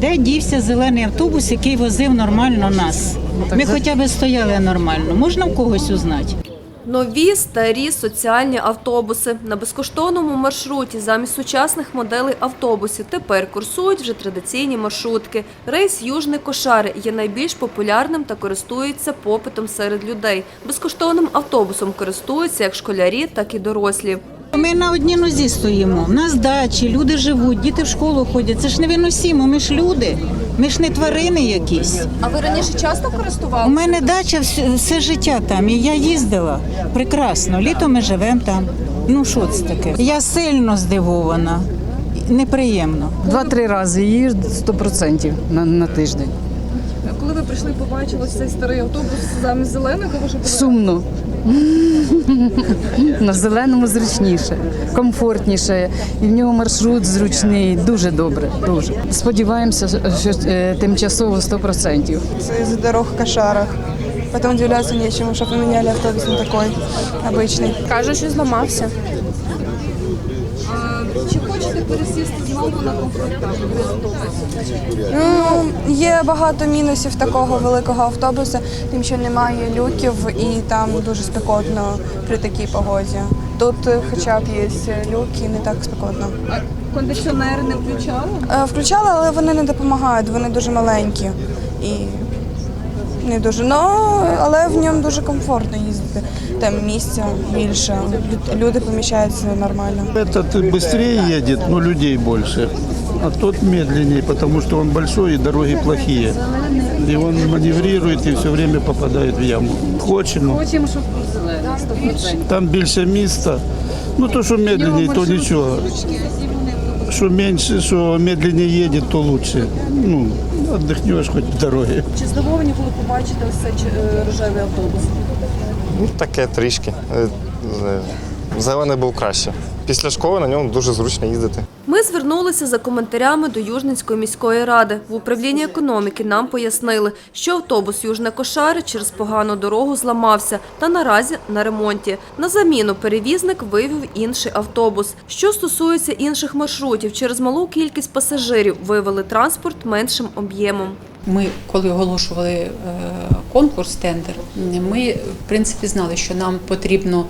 Де дівся зелений автобус, який возив нормально нас? Ми хоча б стояли нормально. Можна в когось узнати? Нові старі соціальні автобуси на безкоштовному маршруті замість сучасних моделей автобусів тепер курсують вже традиційні маршрутки. Рейс Южний Кошари є найбільш популярним та користується попитом серед людей. Безкоштовним автобусом користуються як школярі, так і дорослі. Ми на одній нозі стоїмо. У нас дачі, люди живуть, діти в школу ходять. Це ж не виносімо, ми ж люди, ми ж не тварини якісь. А ви раніше часто користувалися? У мене дача все, все життя там, і я їздила прекрасно. Літо ми живемо там. Ну що це таке? Я сильно здивована, неприємно. Два-три рази їжджу 100% на, на тиждень. Коли ви прийшли, побачили цей старий автобус замість зеленого, вже були Сумно. На зеленому зручніше, комфортніше. І в нього маршрут зручний, дуже добре. Дуже. Сподіваємося, що е, тимчасово 100%. из-за дорог в кошарах. Потом удивляться нечему, что поменяли автобус на такой обычный. Кажуть, що зламався. Чи хочете пересісти Ну, є багато мінусів такого великого автобуса, тим, що немає люків і там дуже спекотно при такій погоді. Тут хоча б є люки, не так спекотно. А кондиціонери не включали? Е, Включали, але вони не допомагають, вони дуже маленькі і не дуже. Ну, але в ньому дуже комфортно їздити. Там місця більше, люди поміщаються нормально. Этот быстрее едет, но людей больше. А тот медленнее, потому что он большой и дороги плохие. И он маневрирует и все время попадает в яму. Хочемо. Хочемо, щоб Там більше міста. Ну то, що медленнее, то нічого. Що менше, що медленнее їде, то лучше. Ну, отдохнешь хоч в дороге. Чи здивовані, були побачити ось цей е, рожевий автобус? Ну, таке трішки. Е, е, Зелений був краще. Після школи на ньому дуже зручно їздити. Ми звернулися за коментарями до Южницької міської ради. В управлінні економіки нам пояснили, що автобус Южне Кошари через погану дорогу зламався та наразі на ремонті. На заміну перевізник вивів інший автобус. Що стосується інших маршрутів, через малу кількість пасажирів вивели транспорт меншим об'ємом. Ми, коли оголошували е, конкурс, тендер, ми в принципі знали, що нам потрібно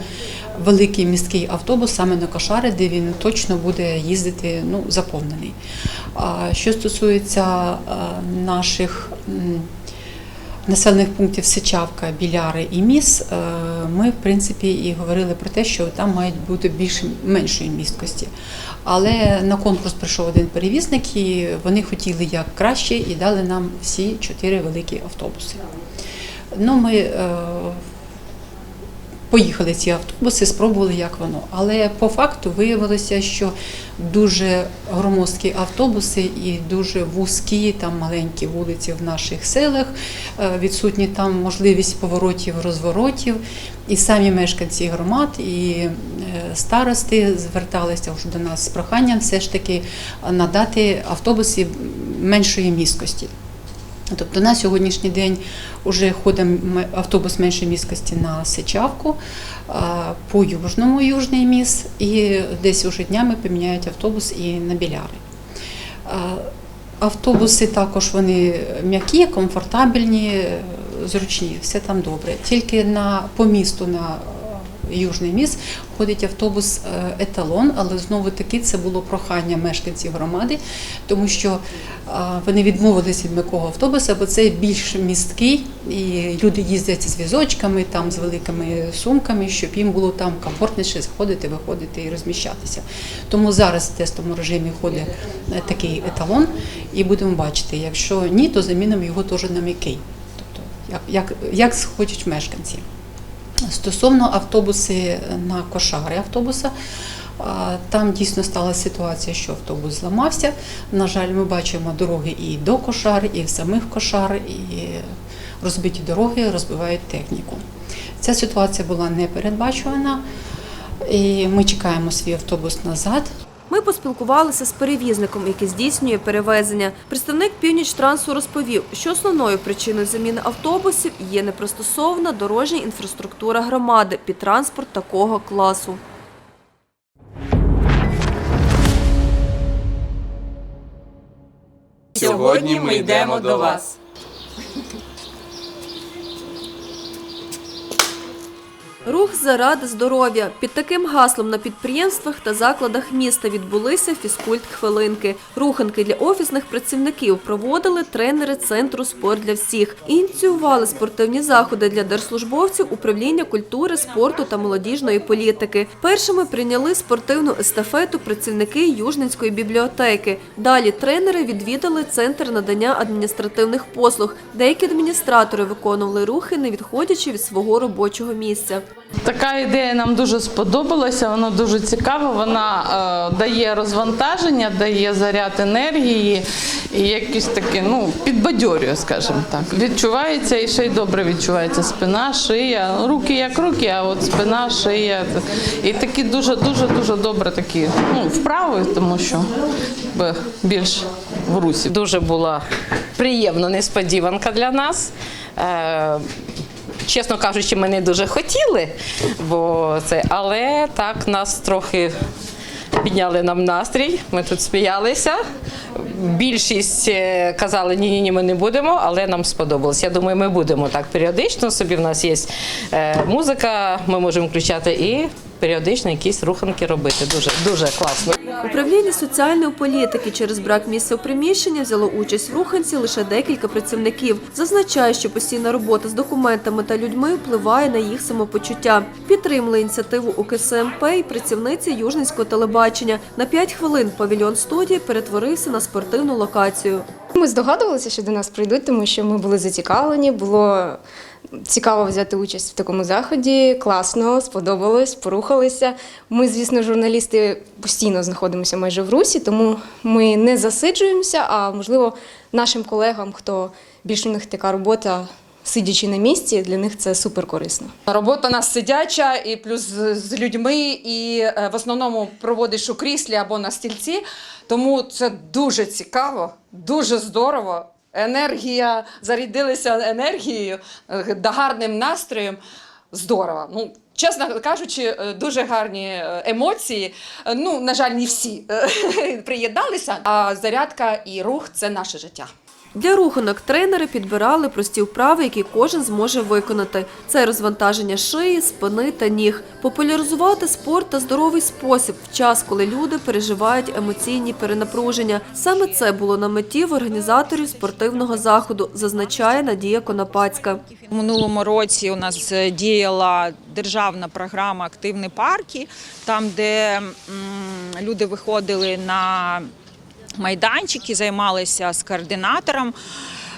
великий міський автобус саме на Кошари, де він точно буде їздити ну, заповнений. А що стосується е, наших населених пунктів Сичавка, Біляри і Міс, е, ми в принципі і говорили про те, що там мають бути більше меншої місткості. Але на конкурс прийшов один перевізник, і вони хотіли як краще і дали нам всі чотири великі автобуси. Ну, ми е, поїхали ці автобуси, спробували, як воно. Але по факту виявилося, що дуже громоздкі автобуси і дуже вузькі, там маленькі вулиці в наших селах, е, відсутні там можливість поворотів, розворотів. І самі мешканці громад і е, старости зверталися вже до нас з проханням все ж таки надати автобуси меншої міськості. Тобто на сьогоднішній день вже ходить автобус меншої міськості на Сичавку, по Южному Южний міст, і десь уже днями поміняють автобус і на Біляри. Автобуси також вони м'які, комфортабельні, зручні, все там добре. Тільки на, по місту на Южний міст ходить автобус е, еталон, але знову таки це було прохання мешканців громади, тому що вони відмовилися від м'якого автобуса, бо це більш місткий, і люди їздять з візочками, там з великими сумками, щоб їм було там комфортніше заходити, виходити і розміщатися. Тому зараз в тестовому режимі ходить е, такий еталон, і будемо бачити, якщо ні, то замінимо його теж на м'який. Тобто, як, як, як схочуть мешканці. Стосовно автобуси на кошари автобуса, там дійсно сталася ситуація, що автобус зламався. На жаль, ми бачимо дороги і до кошар, і в самих кошар, і розбиті дороги розбивають техніку. Ця ситуація була не передбачувана, і ми чекаємо свій автобус назад. Ми поспілкувалися з перевізником, який здійснює перевезення. Представник Північтрансу розповів, що основною причиною заміни автобусів є непристосована дорожня інфраструктура громади під транспорт такого класу. Сьогодні ми йдемо до вас. Рух заради здоров'я під таким гаслом на підприємствах та закладах міста відбулися фізкульт-хвилинки. Руханки для офісних працівників проводили тренери центру спорт для всіх. Ініціювали спортивні заходи для держслужбовців управління культури, спорту та молодіжної політики. Першими прийняли спортивну естафету працівники Южненської бібліотеки. Далі тренери відвідали центр надання адміністративних послуг. Деякі адміністратори виконували рухи, не відходячи від свого робочого місця. Така ідея нам дуже сподобалася, вона дуже цікава. Вона е, дає розвантаження, дає заряд енергії і якісь такі, ну, підбадьорює, скажімо так. Відчувається і ще й добре відчувається спина, шия. Руки як руки, а от спина, шия. І такі дуже, дуже, дуже добре такі ну, вправи, тому що більш в русі. Дуже була приємна несподіванка для нас. Чесно кажучи, ми не дуже хотіли, бо це, але так нас трохи підняли нам настрій. Ми тут сміялися. Більшість е, казали, ні, ні, ні, ми не будемо, але нам сподобалось. Я думаю, ми будемо так періодично. Собі в нас є е, музика, ми можемо включати і періодично якісь руханки робити. Дуже дуже класно. Управління соціальної політики через брак місця у приміщенні взяло участь в руханці лише декілька працівників. Зазначає, що постійна робота з документами та людьми впливає на їх самопочуття. Підтримали ініціативу УКСМП і працівниці Южницького телебачення. На 5 хвилин павільйон студії перетворився на спортивну локацію. Ми здогадувалися, що до нас прийдуть, тому що ми були зацікавлені. Було цікаво взяти участь в такому заході. Класно, сподобалось, порухалися. Ми, звісно, журналісти постійно знаходимося майже в русі, тому ми не засиджуємося. А можливо, нашим колегам, хто більш у них така робота. Сидячи на місці, для них це супер корисно. Робота нас сидяча, і плюс з з людьми, і е, в основному проводиш у кріслі або на стільці. Тому це дуже цікаво, дуже здорово. Енергія, зарядилися енергією, е, гарним настроєм. Здорово. Ну, чесно кажучи, е, дуже гарні е, емоції. Ну, на жаль, не всі приєдналися. А зарядка і рух це наше життя. Для руханок тренери підбирали прості вправи, які кожен зможе виконати. Це розвантаження шиї, спини та ніг. Популяризувати спорт та здоровий спосіб в час, коли люди переживають емоційні перенапруження. Саме це було на меті в організаторів спортивного заходу, зазначає Надія Конопацька. У минулому році у нас діяла державна програма Активні парки, там, де люди виходили на майданчики, займалися з координатором.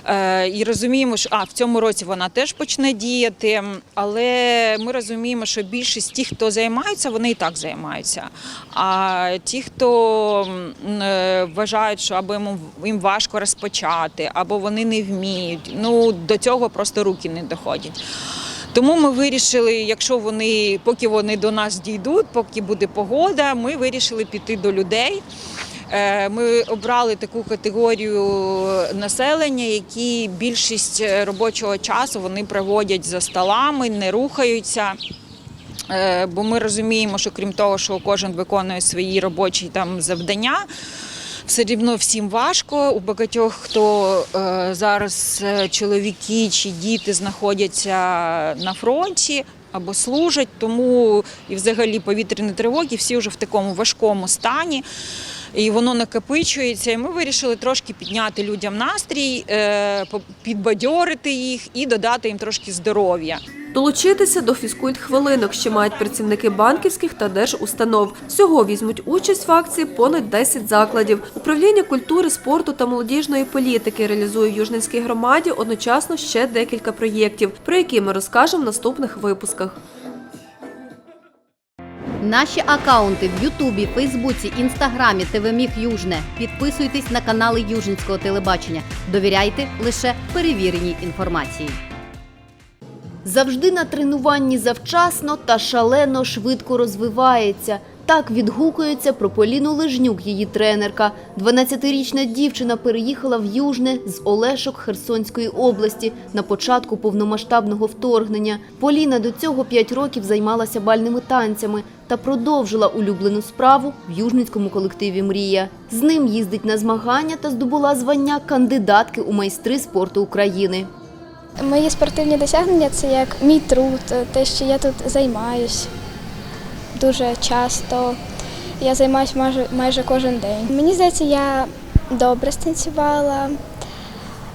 Е, І розуміємо, що а в цьому році вона теж почне діяти, але ми розуміємо, що більшість тих, хто займаються, вони і так займаються. А ті, хто е, вважають, що або їм важко розпочати, або вони не вміють, ну до цього просто руки не доходять. Тому ми вирішили, якщо вони, поки вони до нас дійдуть, поки буде погода, ми вирішили піти до людей. Е, Ми обрали таку категорію населення, які більшість е, робочого часу вони проводять за столами, не рухаються. Е, Бо ми розуміємо, що крім того, що кожен виконує свої робочі там завдання. Все рівно всім важко. У багатьох, хто зараз чоловіки чи діти знаходяться на фронті або служать, тому і взагалі повітряні тривоги всі вже в такому важкому стані. І воно накопичується. І ми вирішили трошки підняти людям настрій, е, підбадьорити їх і додати їм трошки здоров'я. Долучитися до фізкульт-хвилинок ще мають працівники банківських та держустанов. Всього візьмуть участь в акції понад 10 закладів. Управління культури, спорту та молодіжної політики реалізує в Южненській громаді одночасно ще декілька проєктів, про які ми розкажемо в наступних випусках. Наші акаунти в Ютубі, Фейсбуці, Інстаграмі, ТВ Міг Южне. Підписуйтесь на канали Южницького телебачення. Довіряйте лише перевіреній інформації. Завжди на тренуванні завчасно та шалено швидко розвивається. Так відгукується про Поліну Лижнюк, її тренерка. 12-річна дівчина переїхала в Южне з Олешок Херсонської області на початку повномасштабного вторгнення. Поліна до цього 5 років займалася бальними танцями та продовжила улюблену справу в южницькому колективі Мрія. З ним їздить на змагання та здобула звання кандидатки у майстри спорту України. Мої спортивні досягнення це як мій труд, те, що я тут займаюсь дуже часто. Я займаюся майже, майже кожен день. Мені здається, я добре станцювала.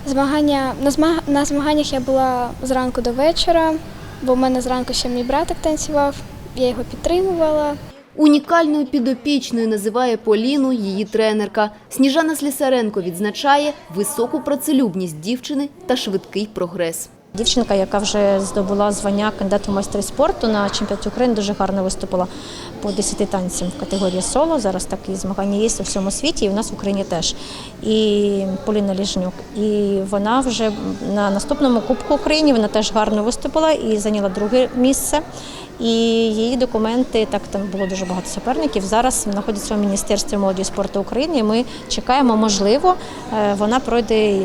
Змагання, на, змаг, на змаганнях я була зранку до вечора, бо в мене зранку ще мій братик танцював, я його підтримувала. Унікальною підопічною називає Поліну її тренерка. Сніжана Слісаренко відзначає високу працелюбність дівчини та швидкий прогрес. Дівчинка, яка вже здобула звання кандидата в майстри спорту на чемпіонаті України, дуже гарно виступила по 10 танцям в категорії соло. Зараз такі змагання є у всьому світі, і в нас в Україні теж. І Поліна Ліжнюк. І вона вже на наступному Кубку України вона теж гарно виступила і зайняла друге місце. І її документи, так там було дуже багато суперників. Зараз знаходяться у Міністерстві молоді і спорту України. І ми чекаємо, можливо, е, вона пройде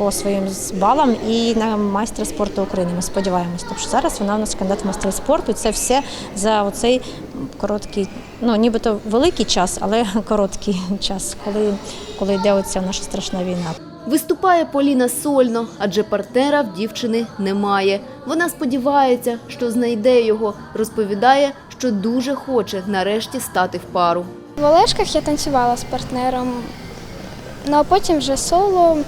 по своїм балам і на майстра спорту України. Ми сподіваємось. Тобто зараз вона у нас кандидат в майстри спорту. Це все за оцей короткий, ну нібито великий час, але короткий час, коли, коли йде оця наша страшна війна. Виступає Поліна сольно, адже партнера в дівчини немає. Вона сподівається, що знайде його. Розповідає, що дуже хоче нарешті стати в пару. В Олешках я танцювала з партнером, ну а потім вже соло.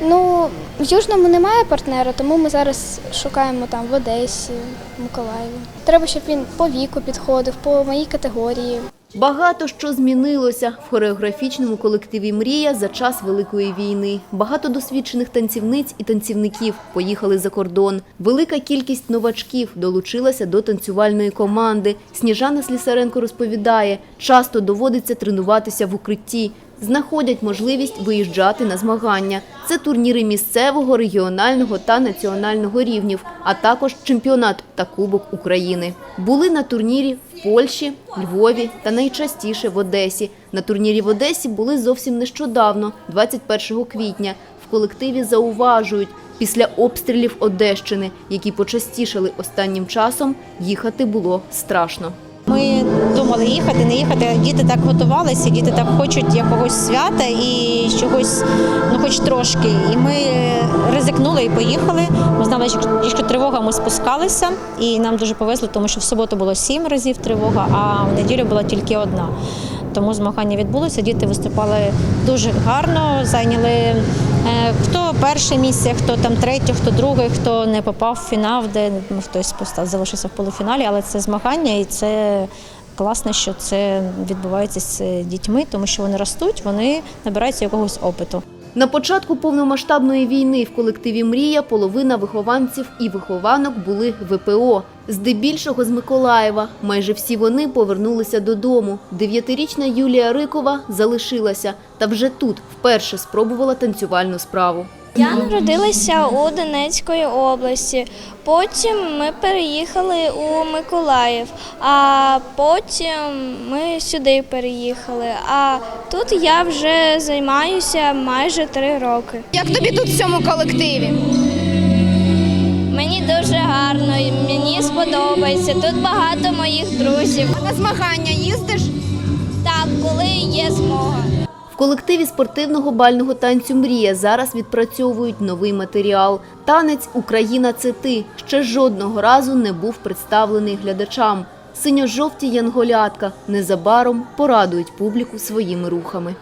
Ну, в Южному немає партнера, тому ми зараз шукаємо там в Одесі, в Миколаєві. Треба, щоб він по віку підходив, по моїй категорії. Багато що змінилося в хореографічному колективі Мрія за час Великої війни. Багато досвідчених танцівниць і танцівників поїхали за кордон. Велика кількість новачків долучилася до танцювальної команди. Сніжана Слісаренко розповідає, часто доводиться тренуватися в укритті. Знаходять можливість виїжджати на змагання. Це турніри місцевого, регіонального та національного рівнів, а також чемпіонат та Кубок України. Були на турнірі в Польщі, Львові та найчастіше в Одесі. На турнірі в Одесі були зовсім нещодавно, 21 квітня. В колективі зауважують, після обстрілів Одещини, які почастішали останнім часом, їхати було страшно. Ми думали їхати, не їхати. Діти так готувалися, діти так хочуть якогось свята і чогось, ну хоч трошки. І ми ризикнули і поїхали. Ми знали, що тривога, ми спускалися, і нам дуже повезло, тому що в суботу було сім разів тривога, а в неділю була тільки одна. Тому змагання відбулося. Діти виступали дуже гарно, зайняли хто перше місце, хто там третє, хто друге, хто не попав в фінал, де ну, хтось постав, залишився в полуфіналі. Але це змагання і це класно, що це відбувається з дітьми, тому що вони ростуть, вони набираються якогось опиту. На початку повномасштабної війни в колективі Мрія половина вихованців і вихованок були ВПО. Здебільшого з Миколаєва. Майже всі вони повернулися додому. Дев'ятирічна Юлія Рикова залишилася та вже тут вперше спробувала танцювальну справу. Я народилася у Донецької області. Потім ми переїхали у Миколаїв, а потім ми сюди переїхали. А тут я вже займаюся майже три роки. Як тобі тут в цьому колективі? Мені дуже гарно, мені сподобається. Тут багато моїх друзів. А на змагання їздиш? Так, коли є змога. В колективі спортивного бального танцю Мрія зараз відпрацьовують новий матеріал. Танець Україна це ти ще жодного разу не був представлений глядачам. Синьо-жовті янголятка незабаром порадують публіку своїми рухами.